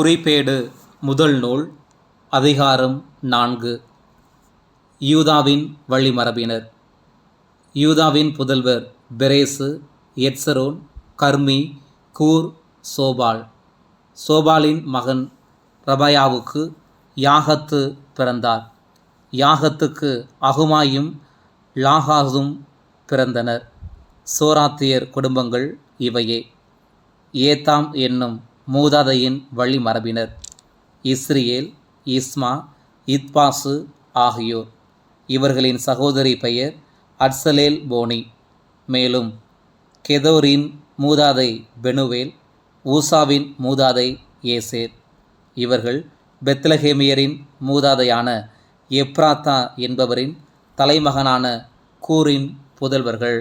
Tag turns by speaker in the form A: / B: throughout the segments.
A: குறிப்பேடு முதல் நூல் அதிகாரம் நான்கு. யூதாவின் வழிமரபினர். யூதாவின் புதல்வர் பெரேசு எட்சரோன் கர்மி கூர் சோபால். சோபாலின் மகன் ரபயாவுக்கு யாகத்து பிறந்தார். யாகத்துக்கு அகுமாயும் லாகாசும் பிறந்தனர். சோராத்தியர் குடும்பங்கள் இவையே. ஏத்தாம் என்னும் மூதாதையின் வழிமரபினர் இஸ்ரியேல் இஸ்மா இத்பாசு ஆகியோர். இவர்களின் சகோதரி பெயர் அட்சலேல் போனி. மேலும் கெதோரின் மூதாதை பெனுவேல் ஊசாவின் மூதாதை ஏசேர். இவர்கள் பெத்லஹேமியரின் மூதாதையான எப்ராத்தா என்பவரின் தலைமகனான கூரின் புதல்வர்கள்.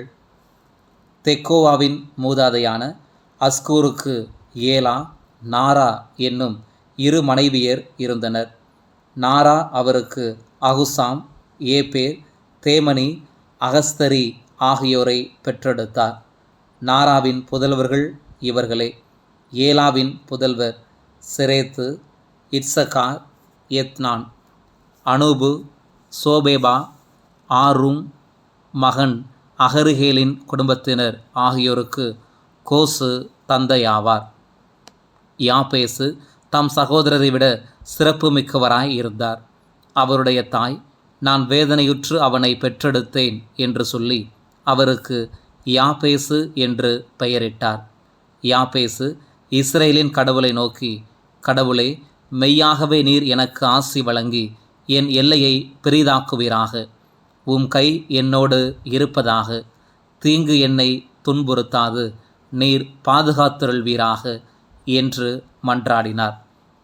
A: தெக்கோவாவின் மூதாதையான அஸ்கூருக்கு ஏலா நாரா என்னும் இரு மனைவியர் இருந்தனர். நாரா அவருக்கு அகுசாம் ஏபேர் தேமனி அகஸ்தரி ஆகியோரை பெற்றெடுத்தார். நாராவின் புதல்வர்கள் இவர்களே. ஏலாவின் புதல்வர் சிரேத்து இட்சகார் எத்னான் அனூபு சோபேபா ஆரும் மகன் அகருகேலின் குடும்பத்தினர் ஆகியோருக்கு கோசு தந்தையாவார். யாபேசு தம் சகோதரரை விட சிறப்பு மிக்கவராய் இருந்தார். அவருடைய தாய் நான் வேதனையுற்று அவனை பெற்றெடுத்தேன் என்று சொல்லி அவருக்கு யாபேசு என்று பெயரிட்டார். யாபேசு இஸ்ரேலின் கடவுளை நோக்கி கடவுளே மெய்யாகவே நீர் எனக்கு ஆசி வழங்கி என் எல்லையை பெரிதாக்குவீராக. உம் கை என்னோடு இருப்பதாக. தீங்கு என்னை துன்புறுத்தாது. நீர் பாதுகாத்துருள்வீராக. என்று மன்றாடினார்.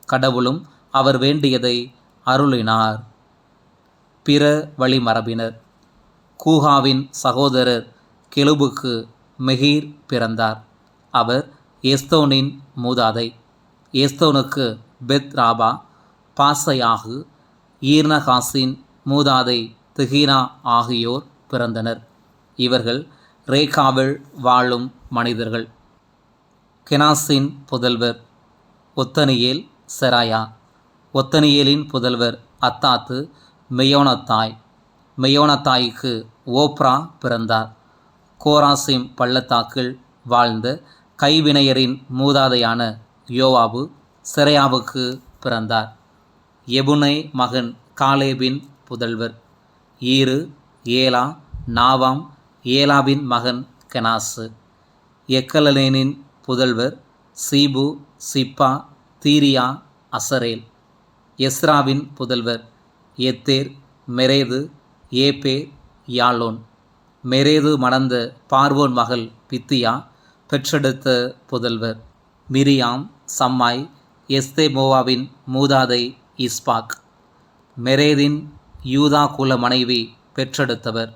A: கடவுளும் அவர் வேண்டியதை அருளினார். பிற வழிமரபினர் கூகாவின் சகோதரர் கெலுபுக்கு மெஹீர் பிறந்தார். அவர் எஸ்தோனின் மூதாதை. எஸ்தோனுக்கு பெத் ராபா பாசையாகு ஈர்னகாசின் மூதாதை திகினா ஆகியோர் பிறந்தனர். இவர்கள் ரேகாவில் வாழும் மனிதர்கள். கெனாசின் புதல்வர் ஒத்தனியேல் செராயா. ஒத்தனியேலின் புதல்வர் அத்தாத்து மெயோனத்தாய். மெயோனத்தாய்க்கு ஓப்ரா பிறந்தார். கோராசிம் பள்ளத்தாக்கில் வாழ்ந்த கைவினையரின் மூதாதையான யோவாபு செரையாவுக்கு பிறந்தார். எபுனை மகன் காலேபின் புதல்வர். ஈரு ஏலா நாவாம் ஏலாவின் மகன் கெனாசு. எக்கலலேனின் புதல்வர் சீபு சிப்பா தீரியா அசரேல். எஸ்ராவின் புதல்வர் எத்தேர் மெரேது ஏபே யாலோன். மெரேது மணந்த பார்வோன் மகள் பித்தியா பெற்றெடுத்த புதல்வர் மிரியாம் சம்மாய் எஸ்தேமோவாவின் மூதாதை இஸ்பாக். மெரேதின் யூதா குல மனைவி பெற்றெடுத்தவர்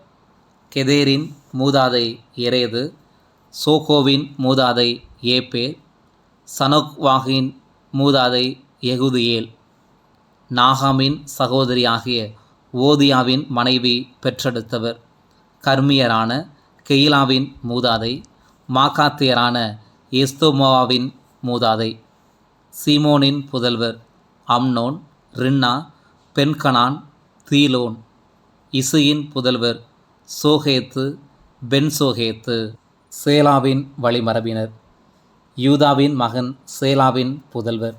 A: கெதேரின் மூதாதை எரேது சோகோவின் மூதாதை ஏபேர் சனோக்வாகின் மூதாதை எகுதியேல் நாகாமின் சகோதரியாகிய ஓதியாவின் மனைவி பெற்றெடுத்தவர். கர்மியரான கெயிலாவின் மூதாதை மாகாத்தியரான எஸ்தோமோவாவின் மூதாதை. சீமோனின் புதல்வர் அம்னோன் ரின்னா பென்கனான் தீலோன். இசுயின் புதல்வர் சோகேத்து பென்சோகேத்து. சேலாவின் வழிமரபினர். யூதாவின் மகன் சேலாவின் புதல்வர்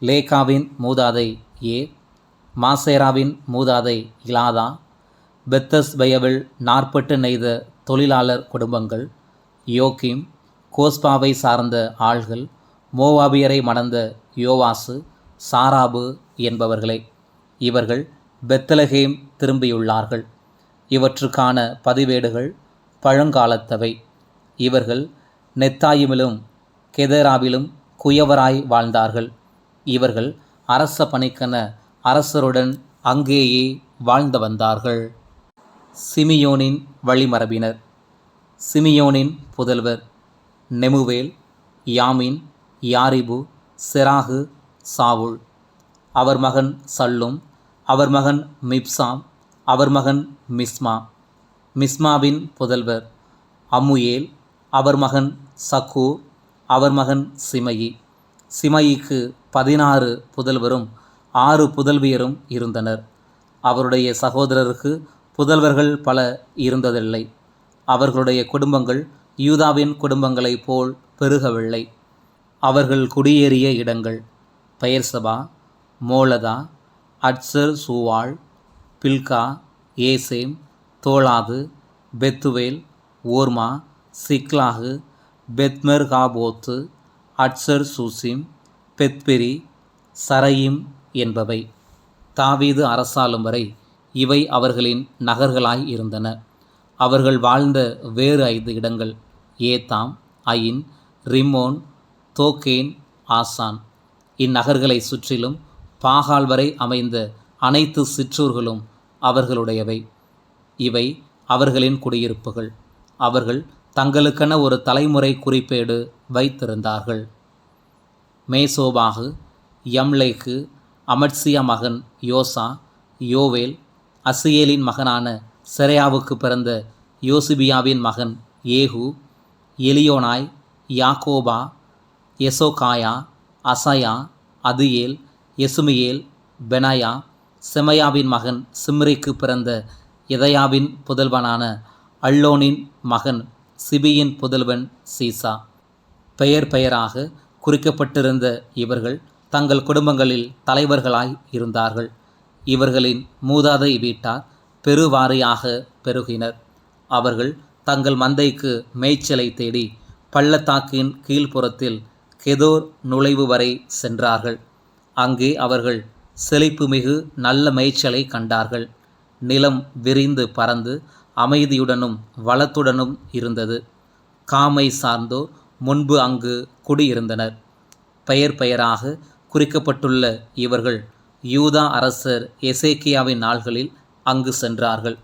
A: லேகாவின் மூதாதை ஏ மாசேராவின் மூதாதை இலாதா பெத்தஸ் பயவில் நாற்பட்டு நெய்த தொழிலாளர் குடும்பங்கள் யோக்கிம் கோஸ்பாவை சார்ந்த ஆள்கள் மோவாபியரை மணந்த யோவாசு சாராபு என்பவர்களே. இவர்கள் பெத்தலகேம் திரும்பியுள்ளார்கள். இவற்றுக்கான பதிவேடுகள் பழங்காலத்தவை. இவர்கள் நெத்தாயுமிலும் கெதராவிலும் குயவராய் வாழ்ந்தார்கள். இவர்கள் அரச பணிக்கென அரசருடன் அங்கேயே வாழ்ந்து வந்தார்கள். சிமியோனின் வழிமரபினர். சிமியோனின் புதல்வர் நெமுவேல் யாமின் யாரிபு செராகு சாவுல். அவர் மகன் சல்லும் அவர் மகன் மிப்சாம் அவர் மகன் மிஸ்மா. மிஸ்மாவின் புதல்வர் அம்முயேல் அவர் மகன் சக்கூர் அவர் மகன் சிமயி. சிமயிக்கு பதினாறு புதல்வரும் ஆறு புதல்வியரும் இருந்தனர். அவருடைய சகோதரருக்கு புதல்வர்கள் பல இருந்ததில்லை. அவர்களுடைய குடும்பங்கள் யூதாவின் குடும்பங்களைப் போல் பெருகவில்லை. அவர்கள் குடியேறிய இடங்கள் பெயர்சபா மோலதா அட்சர் சூவாள் பில்கா ஏசேம் தோலாது பெத்துவேல் ஓர்மா சிக்லாகு பெத்மெர்காபோத்து அட்சர் சூசிம் பெத்பெரி சரையிம் என்பவை. தாவீது அரசாளும் வரை இவை அவர்களின் நகர்களாய் இருந்தன. அவர்கள் வாழ்ந்த வேறு ஐந்து இடங்கள் ஏதாம் அயின் ரிமோன் தோக்கேன் ஆசான். இந்நகர்களை சுற்றிலும் பாகால் வரை அமைந்த அனைத்து சிற்றூர்களும் அவர்களுடையவை. இவை அவர்களின் குடியிருப்புகள். அவர்கள் தங்களுக்கென ஒரு தலைமுறை குறிப்பேடு வைத்திருந்தார்கள். மேசோபாகு யம்லேக்கு அமட்சியா மகன் யோசா யோவேல் அசியேலின் மகனான செரையாவுக்கு பிறந்த யோசிபியாவின் மகன் ஏகு எலியோனாய் யாக்கோபா எசோகாயா அசயா அதியேல் எசுமியேல் பெனாயா செமையாவின் மகன் சிம்ரிக்கு பிறந்த இதயாவின் புதல்வனான அல்லோனின் மகன் சிபியின் புதல்வன் சீசா. பெயர் பெயராக குறிக்கப்பட்டிருந்த இவர்கள் தங்கள் குடும்பங்களில் தலைவர்களாய் இருந்தார்கள். இவர்களின் மூதாதை வீட்டார் பெருவாரியாக பெருகினர். அவர்கள் தங்கள் மந்தைக்கு மேய்ச்சலை தேடி பள்ளத்தாக்கின் கீழ்ப்புறத்தில் கெதோர் நுழைவு வரை சென்றார்கள். அங்கே அவர்கள் செழிப்புமிகு நல்ல மேய்ச்சலை கண்டார்கள். நிலம் விரிந்து பறந்து அமைதியுடனும் வளத்துடனும் இருந்தது. காமை சார்ந்தோ முன்பு அங்கு குடியிருந்தனர். பெயர் பெயராக குறிக்கப்பட்டுள்ள இவர்கள் யூதா அரசர் எசேக்கியாவின் நாள்களில் அங்கு சென்றார்கள்.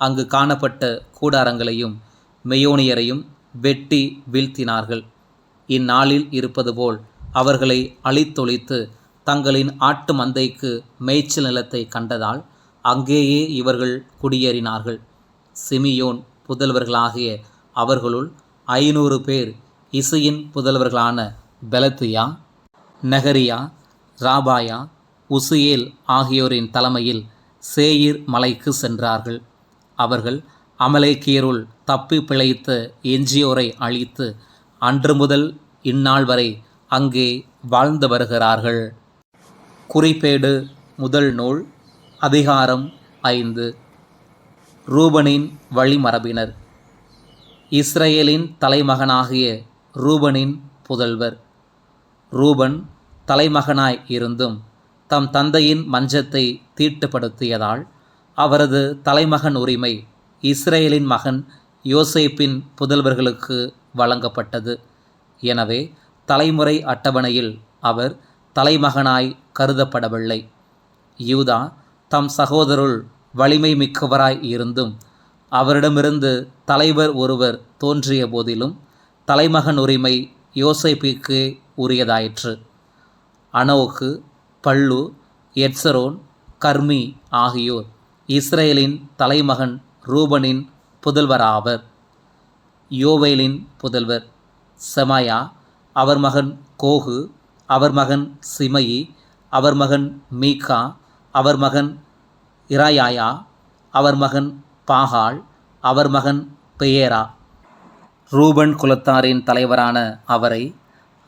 A: அங்கு காணப்பட்ட கூடாரங்களையும் மெயோனியரையும் வெட்டி வீழ்த்தினார்கள். இந்நாளில் இருப்பது போல் அவர்களை அழித்தொழித்து தங்களின் ஆட்டு மந்தைக்கு மேய்ச்சல் நிலத்தை கண்டதால் அங்கேயே இவர்கள் குடியேறினார்கள். சிமியோன் புதல்வர்களாகிய அவர்களுள் ஐநூறு பேர் இசையின் புதல்வர்களான பெலத்தியா நகரியா ராபாயா உசியேல் ஆகியோரின் தலைமையில் சேயிர் மலைக்கு சென்றார்கள். அவர்கள் அமலேக்கியருள் தப்பி பிழைத்த எஞ்சியோரை அழித்து அன்று முதல் இந்நாள் வரை அங்கே வாழ்ந்து வருகிறார்கள். குறிப்பேடு முதல் நூல் அதிகாரம் ஐந்து. ரூபனின் வழிமரபினர். இஸ்ரேலின் தலைமகனாகிய ரூபனின் புதல்வர். ரூபன் தலைமகனாய் இருந்தும் தம் தந்தையின் மஞ்சத்தை தீட்டுப்படுத்தியதால் அவரது தலைமகன் உரிமை இஸ்ரேலின் மகன் யோசேப்பின் புதல்வர்களுக்கு வழங்கப்பட்டது. எனவே தலைமுறை அட்டவணையில் அவர் தலைமகனாய் கருதப்படவில்லை. யூதா தம் சகோதருள் வலிமை மிக்கவராய் இருந்தும் அவரிடமிருந்து தலைவர் ஒருவர் தோன்றிய போதிலும் தலைமகன் உரிமை யோசைப்பிற்கு உரியதாயிற்று. அனோக்கு பல்லு எட்சரோன் கர்மி ஆகியோர் இஸ்ரேலின் தலைமகன் ரூபனின் புதல்வராவர். யோவேலின் புதல்வர். செமாயா அவர் மகன் கோகு அவர் மகன் சிமயி அவர் மகன் மீகா அவர் மகன் இராயாயா அவர் மகன் பாகால் அவர் மகன் பெயேரா. ரூபன் குலத்தாரின் தலைவரான அவரை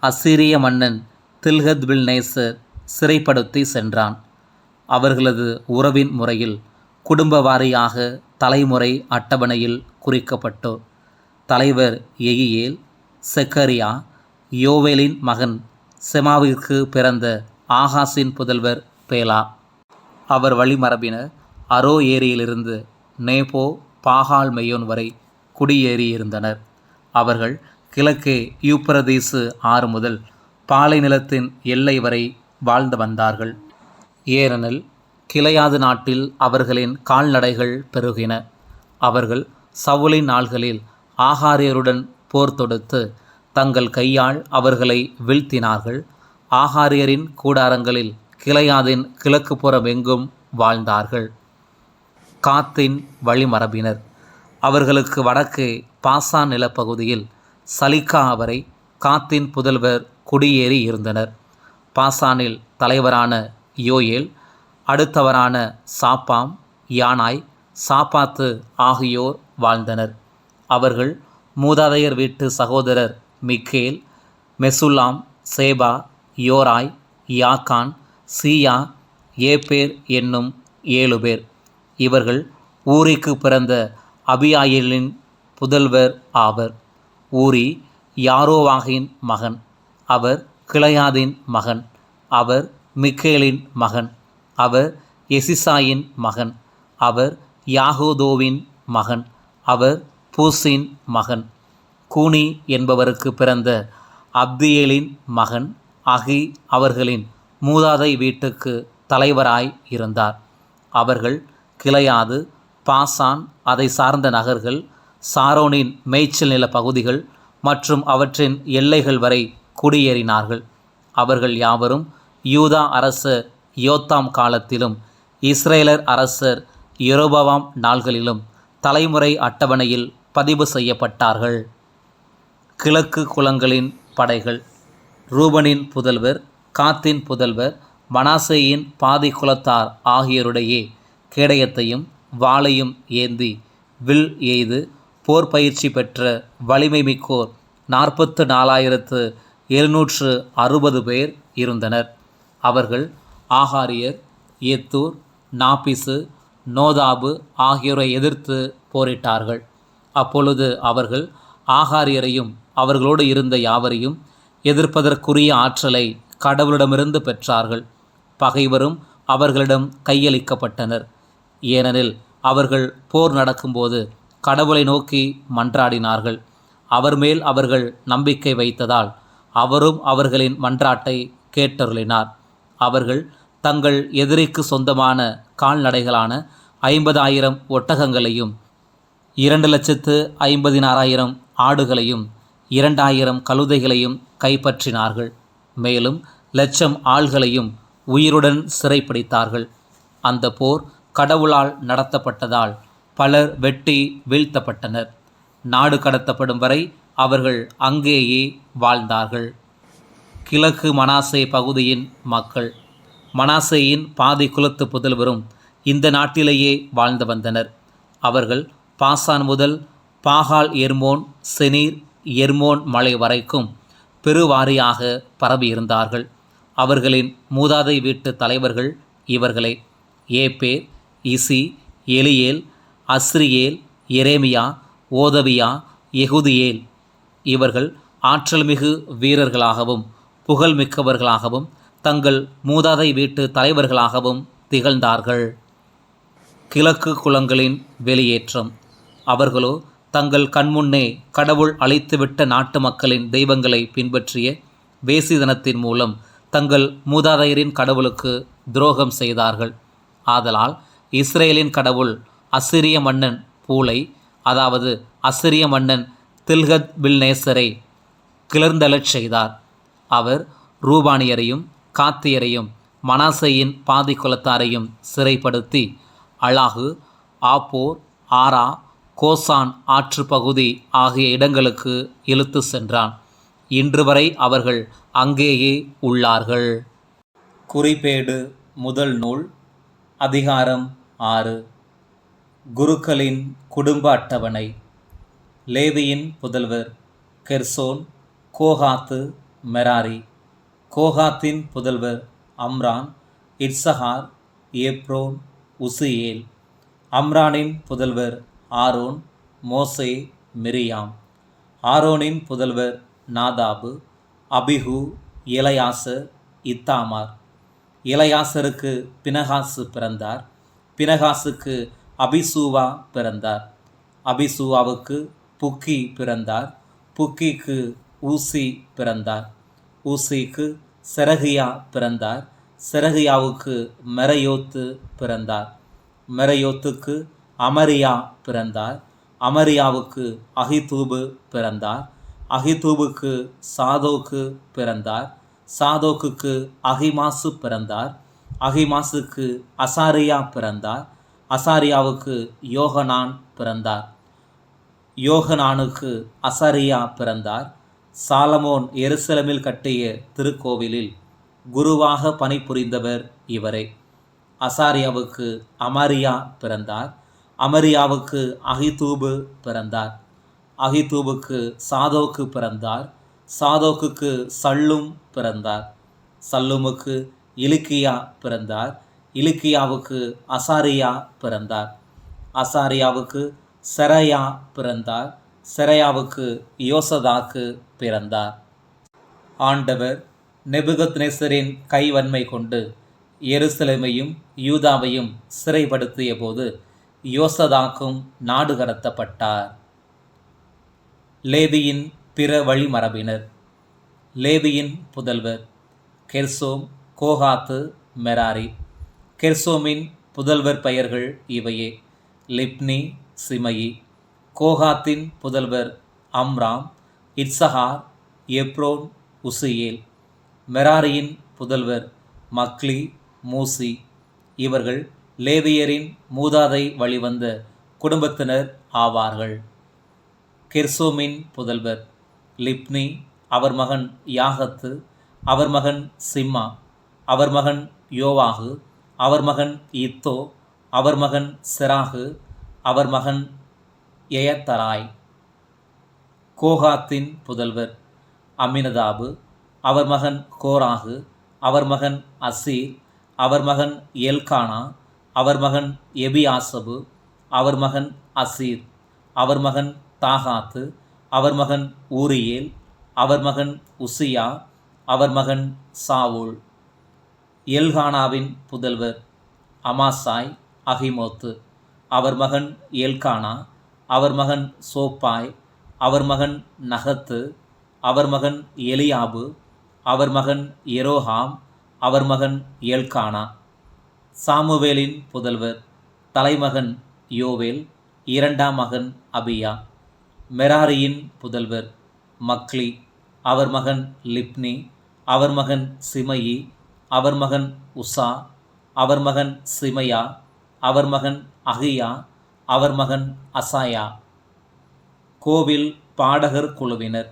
A: அசிரிய மன்னன் தில்கத் நேசர் சிறைப்படுத்தி சென்றான். அவர்களது உறவின் முறையில் குடும்ப வாரியாக தலைமுறை அட்டவணையில் குறிக்கப்பட்டோர் தலைவர் எயியேல் செக்கரியா யோவேலின் மகன் செமாவிற்கு பிறந்த ஆகாசின் புதல்வர் பேலா. அவர் வழிமரபினர் அரோ ஏரியிலிருந்து நேபோ பாகால் மெயோன் வரை குடியேறியிருந்தனர். அவர்கள் கிழக்கே யூப்ரதீசு ஆறு முதல் பாலை நிலத்தின் எல்லை வரை வாழ்ந்து வந்தார்கள். ஏனெனில் கிளையாது நாட்டில் அவர்களின் கால்நடைகள் பெருகின. அவர்கள் சவுலின் நாள்களில் ஆகாரியருடன் போர் தொடுத்து தங்கள் கையால் அவர்களை வீழ்த்தினார்கள். ஆகாரியரின் கூடாரங்களில் கிளையாதின் கிழக்கு புறமெங்கும் வாழ்ந்தார்கள். காத்தின் வழிமரபினர். அவர்களுக்கு வடக்கே பாசான் நிலப்பகுதியில் சலிக்கா அவரை காத்தின் புதல்வர் குடியேறி இருந்தனர். பாசானில் தலைவரான யோயேல் அடுத்தவரான சாப்பாம் யானாய் சாப்பாத்து ஆகியோர் வாழ்ந்தனர். அவர்கள் மூதாதையர் வீட்டு சகோதரர் Michael Meshullam Sheba Jorai Jacan Zia Eber என்னும் ஏழு பேர். இவர்கள் ஊரிக்கு பிறந்த அபியாயிலின் புதல்வர் ஆவர். ஊரி யாரோவாகின் மகன். அவர் கிளையாதின் மகன். அவர் மிக்கேலின் மகன். அவர் எசிசாயின் மகன். அவர் யாகோதோவின் மகன். அவர் பூசின் மகன். கூனி என்பவருக்கு பிறந்த அப்தியேலின் மகன் அகி அவர்களின் மூதாதை வீட்டுக்கு தலைவராய் இருந்தார். அவர்கள் கிளையாது பாசான் அதை சார்ந்த நகர்கள் சாரோனின் மேய்ச்சல் நில பகுதிகள் மற்றும் அவற்றின் எல்லைகள் வரை குடியேறினார்கள். அவர்கள் யாவரும் யூதா அரசர் யோத்தாம் காலத்திலும் இஸ்ரேலர் அரசர் யெரொபவாம் நாள்களிலும் தலைமுறை அட்டவணையில் பதிவு செய்யப்பட்டார்கள். கிழக்கு குலங்களின் படைகள் ரூபனின் புதல்வர் காத்தின் புதல்வர் மனாசேயின் பாதி குலத்தார் ஆகியோருடைய கேடயத்தையும் வாளையும் ஏந்தி வில் எய்து போர் பயிற்சி பெற்ற வலிமை மிக்கோர் நாற்பத்து நாலாயிரத்து எழுநூற்று அறுபது பேர் இருந்தனர். அவர்கள் ஆகாரியர் ஏத்தூர் நாபிசு நோதாபு ஆகியோரை எதிர்த்து போரிட்டார்கள். அப்பொழுது அவர்கள் ஆகாரியரையும் அவர்களோடு இருந்த யாவரையும் எதிர்ப்பதற்குரிய ஆற்றலை கடவுளிடமிருந்து பெற்றார்கள். பகைவரும் அவர்களிடம் கையளிக்கப்பட்டனர். ஏனெனில் அவர்கள் போர் நடக்கும்போது கடவுளை நோக்கி மன்றாடினார்கள். அவர் மேல் அவர்கள் நம்பிக்கை வைத்ததால் அவரும் அவர்களின் மன்றாட்டை கேட்டருளினார். அவர்கள் தங்கள் எதிரிக்கு சொந்தமான கால்நடைகளான ஐம்பதாயிரம் ஒட்டகங்களையும் இரண்டு லட்சத்து ஐம்பதினாறாயிரம் ஆடுகளையும் இரண்டாயிரம் கழுதைகளையும் கைப்பற்றினார்கள். மேலும் லட்சம் ஆள்களையும் உயிருடன் சிறைப்பிடித்தார்கள். அந்த போர் கடவுளால் நடத்தப்பட்டதால் பலர் வெட்டி வீழ்த்தப்பட்டனர். நாடு கடத்தப்படும் வரை அவர்கள் அங்கேயே வாழ்ந்தார்கள். கிழக்கு மனாசே பகுதியின் மக்கள். மனாசேயின் பாதி குலத்து புதல்வரும் இந்த நாட்டிலேயே வாழ்ந்து வந்தனர். அவர்கள் பாசான் முதல் பாகால் எர்மோன் செனீர் எர்மோன் மலை வரைக்கும் பெருவாரியாக பரவியிருந்தார்கள். அவர்களின் மூதாதை வீட்டு தலைவர்கள் இவர்களே. Epher Ishi Eliel Azriel Jeremiah Hodaviah Jahdiel. இவர்கள் ஆற்றல்மிகு வீரர்களாகவும் புகழ்மிக்கவர்களாகவும் தங்கள் மூதாதை வீட்டு தலைவர்களாகவும் திகழ்ந்தார்கள். கிழக்கு குலங்களின் வெளியேற்றம். அவர்களோ தங்கள் கண்முன்னே கடவுள் அழைத்துவிட்ட நாட்டு மக்களின் தெய்வங்களை பின்பற்றிய வேசிதனத்தின் மூலம் தங்கள் மூதாதையரின் கடவுளுக்கு துரோகம் செய்தார்கள். ஆதலால் இஸ்ரேலின் கடவுள் அசிரிய மன்னன் பூலை அதாவது அசிரிய மன்னன் தில்கத் பில்நேசரை கிளர்ந்தெழச் செய்தார். அவர் ரூபானியரையும் காத்தியரையும் மனாசையின் பாதி குலத்தாரையும் சிறைப்படுத்தி அழாகு ஆப்போர் ஆரா கோசான் ஆற்று பகுதி ஆகிய இடங்களுக்கு இழுத்து சென்றான். இன்று வரை அவர்கள் அங்கேயே உள்ளார்கள். குறிப்பேடு முதல் நூல் அதிகாரம் ஆறு. குருக்களின் குடும்ப அட்டவணை. லேவியின் புதல்வர் கெர்சோன் கோஹாத்து மெராரி. கோஹாத்தின் புதல்வர் அம்ரான் இட்சஹார் ஏப்ரோன் உசியேல். அம்ரானின் புதல்வர் ஆரோன் மோசே மிரியாம். ஆரோனின் புதல்வர் நாதாபு அபிஹு இளையாசர் இத்தாமார். இளையாசருக்கு பினகாசு பிறந்தார். பினகாசுக்கு அபிசூவா பிறந்தார். அபிசூவாவுக்கு புக்கி பிறந்தார். புக்கிக்கு ஊசி பிறந்தார். ஊசிக்கு செரகியா பிறந்தார். செரகியாவுக்கு மெரையோத்து பிறந்தார். மெரையோத்துக்கு அமரியா பிறந்தார். அமரியாவுக்கு அகிதூபு பிறந்தார். அகிதூபுக்கு சாதோக்கு பிறந்தார். சாதோக்குக்கு அகிமாசு பிறந்தார். அகிமாசுக்கு அசாரியா பிறந்தார். அசாரியாவுக்கு யோகனான் பிறந்தார். யோகனானுக்கு அசாரியா பிறந்தார். சாலமோன் எருசலமில் கட்டிய திருக்கோவிலில் குருவாக பணிபுரிந்தவர் இவரே. அசாரியாவுக்கு அமரியா பிறந்தார். அமரியாவுக்கு அகிதூபு பிறந்தார். அகிதூபுக்கு சாதோக்கு பிறந்தார் சாதோக்குக்கு சல்லும் பிறந்தார் சல்லுமுக்கு இலுக்கியா பிறந்தார் இலுக்கியாவுக்கு அசாரியா பிறந்தார் அசாரியாவுக்கு செரையா பிறந்தார் செரையாவுக்கு யோசதாக்கு பிறந்தார். ஆண்டவர் நெபுகத்நெசரின் கைவன்மை கொண்டு எருசலேமையும் யூதாவையும் சிறைப்படுத்திய போது யோசதாக்கும் நாடு கடத்தப்பட்டார். லேவியின் பிற வழிமரபினர். லேவியின் புதல்வர் கெர்சோம் கோஹாத்து மெராரி. கெர்சோமின் புதல்வர் பெயர்கள் இவையே. லிப்னி சிமயி. கோகாத்தின் புதல்வர் அம்ராம் இட்சஹார் எப்ரோன் உசியேல். மெராரியின் புதல்வர் மக்லி மூசி. இவர்கள் லேவியரின் மூதாதை வழிவந்த குடும்பத்தினர் ஆவார்கள். கெர்சோமின் புதல்வர் லிப்னி அவர் மகன் யாகத்து அவர் மகன் சிம்மா அவர் மகன் யோவாகு அவர் மகன் இத்தோ அவர் மகன் சிராகு அவர் மகன் எயத்தராய் கோகாத்தின் புதல்வர் அமினதாபு அவர் மகன் கோராகு அவர் மகன் அசீர் அவர் மகன் எல்கானா அவர் மகன் எபியாசபு அவர் மகன் அசீர் அவர் மகன் தாகாத்து அவர் மகன் ஊரியேல் அவர் மகன் உசியா அவர் மகன் சாவுல். எல்கானாவின் புதல்வர் அமாசாய் அகிமோத்து அவர் மகன் எல்கானா அவர் மகன் சோப்பாய் அவர் மகன் நகத்து அவர் மகன் எலியாபு அவர் மகன் எரோஹாம் அவர் மகன் எல்கானா. சாமுவேலின் புதல்வர் தலைமகன் யோவேல் இரண்டாம் மகன் அபியா. மெராரியின் புதல்வர் மக்லி அவர் மகன் லிப்னி அவர் மகன் சிமயி அவர் மகன் உசா அவர் மகன் சிமையா அவர் மகன் அகியா அவர் மகன் அசாயா. கோவில் பாடகர் குழுவினர்.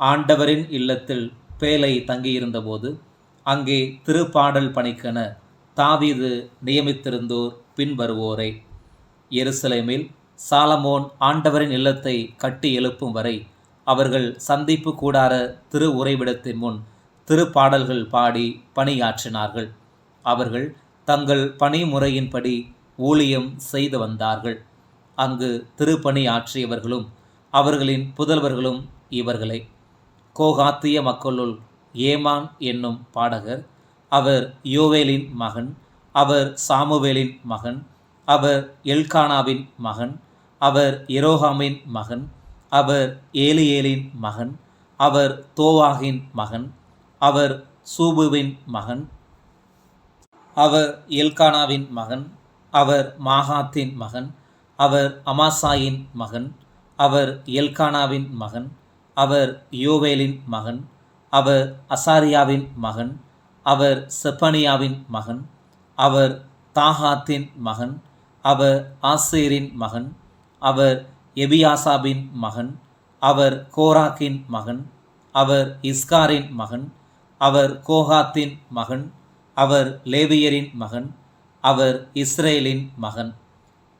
A: ஆண்டவரின் இல்லத்தில் பேலை தங்கியிருந்தபோது அங்கே திருப்பாடல் பணிக்கென தாவீது நியமித்திருந்தோர் பின்வருவோரே. எருசலேமில் சாலமோன் ஆண்டவரின் இல்லத்தை கட்டி எழுப்பும் வரை அவர்கள் சந்திப்பு கூடார திரு உறைவிடத்தின் முன் திருப்பாடல்கள் பாடி பணியாற்றினார்கள். அவர்கள் தங்கள் பணிமுறையின்படி ஊழியம் செய்து வந்தார்கள். அங்கு திருப்பணி ஆற்றியவர்களும் அவர்களின் புதல்வர்களும் இவர்களே. கோகாத்திய மக்களுள் ஏமான் என்னும் பாடகர் அவர் யோவேலின் மகன் அவர் சாமுவேலின் மகன் அவர் எல்கானாவின் மகன் அவர் எரோஹாமின் மகன் அவர் ஏலியேலின் மகன் அவர் தோவாகின் மகன் அவர் சூபுவின் மகன் அவர் எல்கானாவின் மகன் அவர் மாகாத்தின் மகன் அவர் அமாசாயின் மகன் அவர் எல்கானாவின் மகன் அவர் யோவேலின் மகன் அவர் அசாரியாவின் மகன் அவர் செப்பனியாவின் மகன் அவர் தாகாத்தின் மகன் அவர் ஆசேரின் மகன் அவர் எபியாசாபின் மகன் அவர் கோராக்கின் மகன் அவர் இஸ்காரின் மகன் அவர் கோஹாத்தின் மகன் அவர் லேவியரின் மகன் அவர் இஸ்ரேலின் மகன்.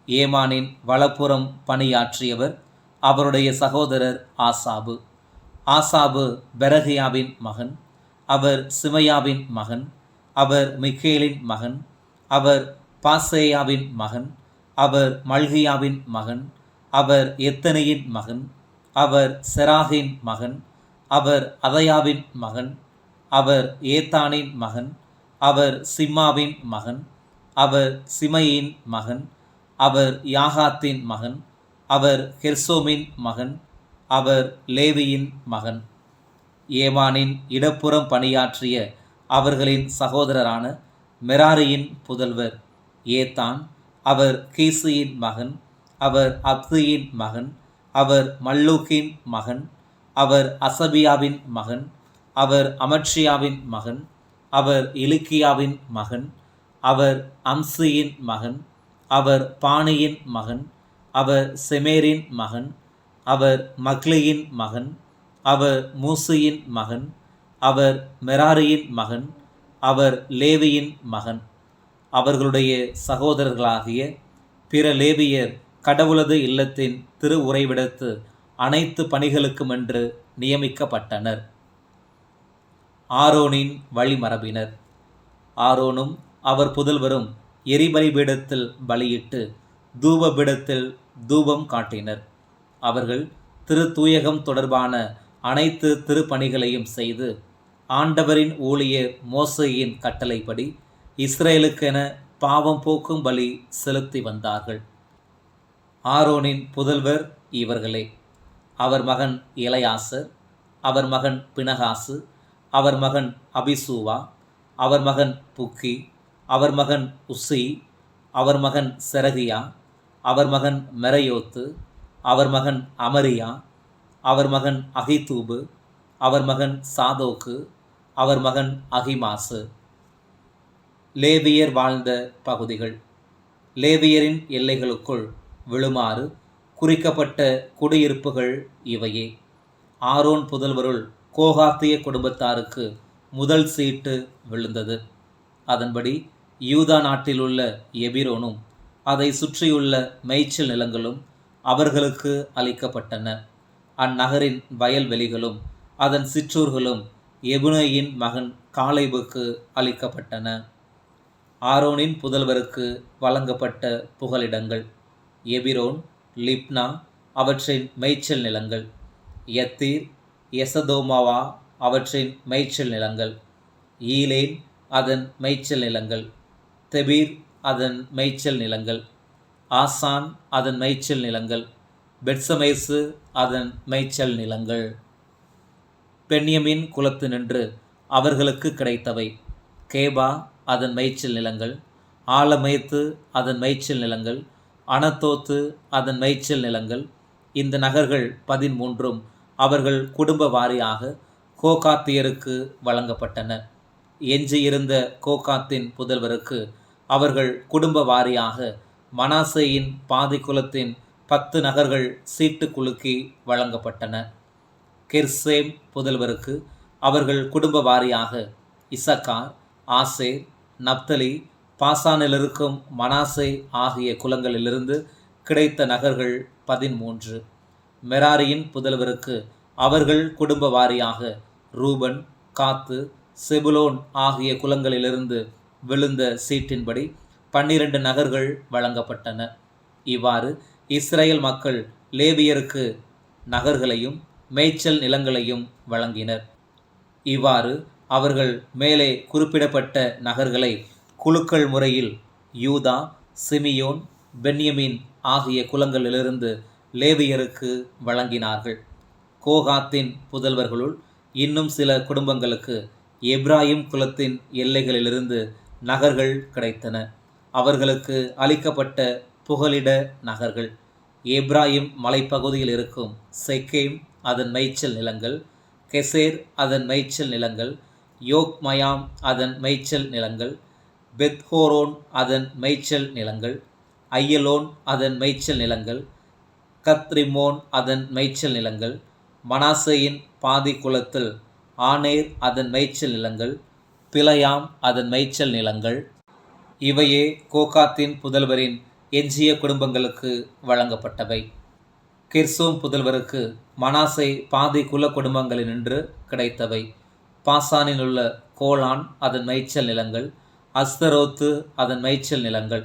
A: ஏமானின் வலப்புறம் பணியாற்றியவர் அவருடைய சகோதரர் ஆசாபு. ஆசாபு பெரகியாவின் மகன் அவர் சிமையாவின் மகன் அவர் மிக்கேலின் மகன் அவர் பாசேயாவின் மகன் அவர் மல்கியாவின் மகன் அவர் எத்தனையின் மகன் அவர் செராகின் மகன் அவர் அதயாவின் மகன் அவர் ஏத்தானின் மகன் அவர் சிம்மாவின் மகன் அவர் சிமையின் மகன் அவர் யாகாத்தின் மகன் அவர் ஹெர்சோமின் மகன் அவர் லேவியின் மகன். ஏமானின் இடப்புறம் பணியாற்றிய அவர்களின் சகோதரரான மெராரியின் புதல்வர் ஏத்தான் அவர் கீசியின் மகன் அவர் அப்தியின் மகன் அவர் மல்லூக்கின் மகன் அவர் அசபியாவின் மகன் அவர் அமர்ஷியாவின் மகன் அவர் இலுக்கியாவின் மகன் அவர் அம்சியின் மகன் அவர் பாணியின் மகன் அவர் செமேரின் மகன் அவர் மக்லியின் மகன் அவர் மூசியின் மகன் அவர் மெராரியின் மகன் அவர் லேவியின் மகன் அவர்களுடைய சகோதரர்களாகிய பிற லேவியர் கடவுளது இல்லத்தின் திரு உறைவிடத்து அனைத்து பணிகளுக்குமென்று நியமிக்கப்பட்டனர். ஆரோனின் வழிமரபினர். ஆரோனும் அவர் புதல்வரும் எரிபலி பீடத்தில் பலியிட்டு தூப பீடத்தில் தூபம் காட்டினர். அவர்கள் திரு தூயகம் தொடர்பான அனைத்து திருப்பணிகளையும் செய்து ஆண்டவரின் ஊழியர் மோசையின் கட்டளைப்படி இஸ்ரேலுக்கென பாவம் போக்கும் பலி செலுத்தி வந்தார்கள் ஆரோனின் புதல்வர் இவர்களே அவர் மகன் இளையாசர் அவர் மகன் பினகாசு அவர் மகன் அபிசூவா அவர் மகன் புக்கி அவர் மகன் உசி அவர் மகன் செரகியா அவர் மகன் மெரையோத்து அவர் மகன் அமரியா அவர் மகன் அகிதூபு அவர் மகன் சாதோக்கு அவர் மகன் அகிமாசு லேவியர் வாழ்ந்த பகுதிகள். லேவியரின் எல்லைகளுக்குள் விழுமாறு குறிக்கப்பட்ட குடியிருப்புகள் இவையே. ஆரோன் புதல்வருள் கோகாத்திய குடும்பத்தாருக்கு முதல் சீட்டு விழுந்தது. அதன்படி யூதா நாட்டிலுள்ள எபிரோனும் அதை சுற்றியுள்ள மேய்ச்சல் நிலங்களும் அவர்களுக்கு அளிக்கப்பட்டன. அந்நகரின் வயல்வெளிகளும் அதன் சிற்றூர்களும் எபுனையின் மகன் காலைபுக்கு அளிக்கப்பட்டன. ஆரோனின் புதல்வருக்கு வழங்கப்பட்ட புகலிடங்கள். எபிரோன் லிப்னா அவற்றின் மேய்ச்சல் நிலங்கள். யத்தீர் எசதோமாவா அவற்றின் மேய்ச்சல் நிலங்கள். ஈலேன் அதன் மேய்ச்சல் நிலங்கள். தெபீர் அதன் மேய்ச்சல் நிலங்கள். ஆசான் அதன் மேய்ச்சல் நிலங்கள். பெட்சமேசு அதன் மேய்ச்சல் நிலங்கள். பெண்யமின் குலத்து நின்று அவர்களுக்கு கிடைத்தவை. கேபா அதன் மயிற்சில் நிலங்கள் ஆலமயத்து அதன் மயிற்சில் நிலங்கள் அனத்தோத்து அதன் மேய்ச்சல் நிலங்கள் இந்த நகர்கள் பதிமூன்றும் அவர்கள் குடும்ப வாரியாக கோகாத்தியருக்கு வழங்கப்பட்டன. எஞ்சியிருந்த கோகாத்தின் புதல்வருக்கு அவர்கள் குடும்ப வாரியாக மனாசையின் பாதி குலத்தின் பத்து நகர்கள் சீட்டு குலுக்கி வழங்கப்பட்டன. கிர்சேம் புதல்வருக்கு அவர்கள் குடும்ப வாரியாக இசக்கார் ஆசேர் நப்தலி பாசானில் இருக்கும் மனாசே ஆகிய குலங்களிலிருந்து கிடைத்த நகர்கள் பதிமூன்று மெராரியின் புதல்வருக்கு அவர்கள் குடும்ப வாரியாக ரூபன் காத்து செபுலோன் ஆகிய குலங்களிலிருந்து விழுந்த சீட்டின்படி பன்னிரண்டு நகர்கள் வழங்கப்பட்டன. இவ்வாறு இஸ்ரேல் மக்கள் லேவியருக்கு நகர்களையும் மேய்ச்சல் நிலங்களையும் வழங்கினர். இவ்வாறு அவர்கள் மேலே குறிப்பிடப்பட்ட நகர்களை குழுக்கள் முறையில் யூதா சிமியோன் பென்யமின் ஆகிய குலங்களிலிருந்து லேவியருக்கு வழங்கினார்கள். கோகாத்தின் புதல்வர்களுள் இன்னும் சில குடும்பங்களுக்கு எப்ராஹிம் குலத்தின் எல்லைகளிலிருந்து நகர்கள் கிடைத்தன. அவர்களுக்கு அளிக்கப்பட்ட புகலிட நகர்கள். எப்ராஹிம் மலைப்பகுதியில் இருக்கும் செக்கேம் அதன் மேய்ச்சல் நிலங்கள் கெசேர் அதன் மேய்ச்சல் நிலங்கள் யோக்மயாம் அதன் மேய்ச்சல் நிலங்கள். பெத்ஹோரோன் அதன் மேய்ச்சல் நிலங்கள். ஐயலோன் அதன் மேய்ச்சல் நிலங்கள். கத்ரிமோன் அதன் மேய்ச்சல் நிலங்கள். மனாசையின் பாதி குலத்தில் ஆனேர் அதன் மேய்ச்சல் நிலங்கள். பிளையாம் அதன் மேய்ச்சல் நிலங்கள். இவையே கோகாத்தின் புதல்வரின் எஞ்சிய குடும்பங்களுக்கு வழங்கப்பட்டவை. கிர்சோம் புதல்வருக்கு மனாசை பாதி குல குடும்பங்களினின்று கிடைத்தவை. பாசானில் உள்ள கோலான் அதன் மேய்ச்சல் நிலங்கள். அஸ்தரோத்து அதன் மேய்ச்சல் நிலங்கள்.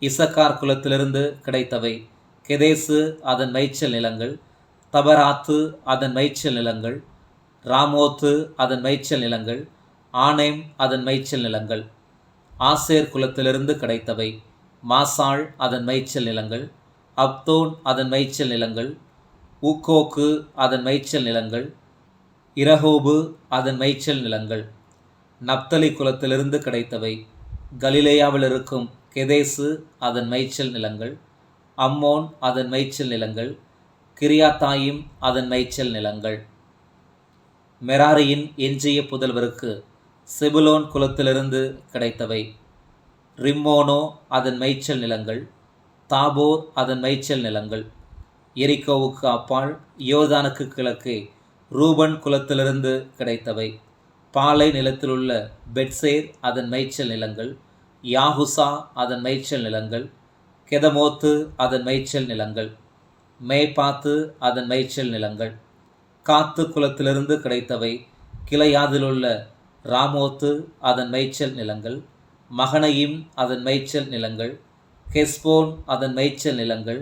A: இசக்கார் குலத்திலிருந்து கிடைத்தவை. கெதேசு அதன் மேய்ச்சல் நிலங்கள். தபராத்து அதன் மேய்ச்சல் நிலங்கள். ராமோத்து அதன் மேய்ச்சல் நிலங்கள். ஆனேம் அதன் மேய்ச்சல் நிலங்கள். ஆசேர் குலத்திலிருந்து கிடைத்தவை. மாசாள் அதன் மேய்ச்சல் நிலங்கள். அப்தோன் அதன் மேய்ச்சல் நிலங்கள். ஊக்கோக்கு அதன் மேய்ச்சல் நிலங்கள். இரஹோபு அதன் மேய்ச்சல் நிலங்கள். நப்தலி குலத்திலிருந்து கிடைத்தவை. கலிலேயாவில் இருக்கும் கெதேசு அதன் மேய்ச்சல் நிலங்கள். அம்மோன் அதன் மேய்ச்சல் நிலங்கள். கிரியாத்தாயும் அதன் மேய்ச்சல் நிலங்கள். மெராரியின் எஞ்சிய புதல்வருக்கு செபுலோன் குலத்திலிருந்து கிடைத்தவை. ரிம்மோனோ அதன் மேய்ச்சல் நிலங்கள். தாபோர் அதன் மேய்ச்சல் நிலங்கள். எரிக்கோவுக்கு அப்பால் யோதானுக்கு கிழக்கே ரூபன் குலத்திலிருந்து கிடைத்தவை. பாலை நிலத்திலுள்ள பெட்சேர் அதன் மேய்ச்சல் நிலங்கள் யாகுசா அதன் மேய்ச்சல் நிலங்கள் கெதமோத்து அதன் மேய்ச்சல் நிலங்கள் மேய்பாத்து அதன் மேய்ச்சல் நிலங்கள். காத்து குலத்திலிருந்து கிடைத்தவை கிளையாதிலுள்ள ராமோத்து அதன் மேய்ச்சல் நிலங்கள் மகனையும் அதன் மேய்ச்சல் நிலங்கள் கெஸ்போன் அதன் மேய்ச்சல் நிலங்கள்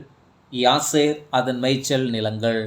A: யாசேர் அதன் மேய்ச்சல் நிலங்கள்.